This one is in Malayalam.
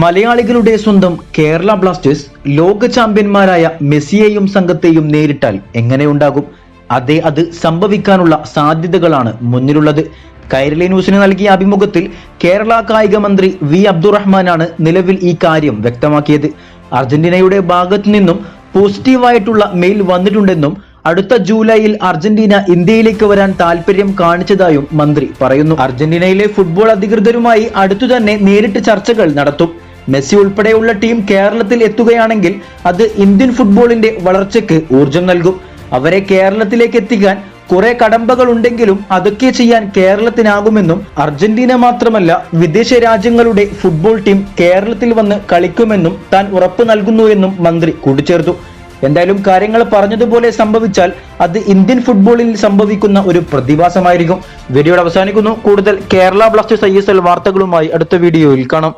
മലയാളികളുടെ സ്വന്തം കേരള ബ്ലാസ്റ്റേഴ്സ് ലോക ചാമ്പ്യന്മാരായ മെസ്സിയെയും സംഘത്തെയും നേരിട്ടാൽ എങ്ങനെയുണ്ടാകും? അതേ അത് സംഭവിക്കാനുള്ള സാധ്യതകളാണ് മുന്നിലുള്ളത്. കൈരളി ന്യൂസിന് നൽകിയ അഭിമുഖത്തിൽ കേരള കായിക മന്ത്രി വി. അബ്ദുറഹ്മാനാണ് നിലവിൽ ഈ കാര്യം വ്യക്തമാക്കിയത്. അർജന്റീനയുടെ ഭാഗത്തു നിന്നും പോസിറ്റീവായിട്ടുള്ള മെയിൽ വന്നിട്ടുണ്ടെന്നും അടുത്ത ജൂലൈയിൽ അർജന്റീന ഇന്ത്യയിലേക്ക് വരാൻ താല്പര്യം കാണിച്ചതായും മന്ത്രി പറയുന്നു. അർജന്റീനയിലെ ഫുട്ബോൾ അധികൃതരുമായി അടുത്തു തന്നെ നേരിട്ട് ചർച്ചകൾ നടത്തും. മെസ്സി ഉൾപ്പെടെയുള്ള ടീം കേരളത്തിൽ എത്തുകയാണെങ്കിൽ അത് ഇന്ത്യൻ ഫുട്ബോളിന്റെ വളർച്ചയ്ക്ക് ഊർജം നൽകും. അവരെ കേരളത്തിലേക്ക് എത്തിക്കാൻ കുറെ കടമ്പകൾ ഉണ്ടെങ്കിലും അതൊക്കെ ചെയ്യാൻ കേരളത്തിനാകുമെന്നും അർജന്റീന മാത്രമല്ല വിദേശ രാജ്യങ്ങളുടെ ഫുട്ബോൾ ടീം കേരളത്തിൽ വന്ന് കളിക്കുമെന്നും താൻ ഉറപ്പു നൽകുന്നുവെന്നും മന്ത്രി കൂട്ടിച്ചേർത്തു. എന്തായാലും കാര്യങ്ങൾ പറഞ്ഞതുപോലെ സംഭവിച്ചാൽ അത് ഇന്ത്യൻ ഫുട്ബോളിൽ സംഭവിക്കുന്ന ഒരു പ്രതിഭാസമായിരിക്കും. വീഡിയോ അവസാനിക്കുന്നു. കൂടുതൽ കേരള ബ്ലാസ്റ്റേഴ്സ് ഐ വാർത്തകളുമായി അടുത്ത വീഡിയോയിൽ കാണാം.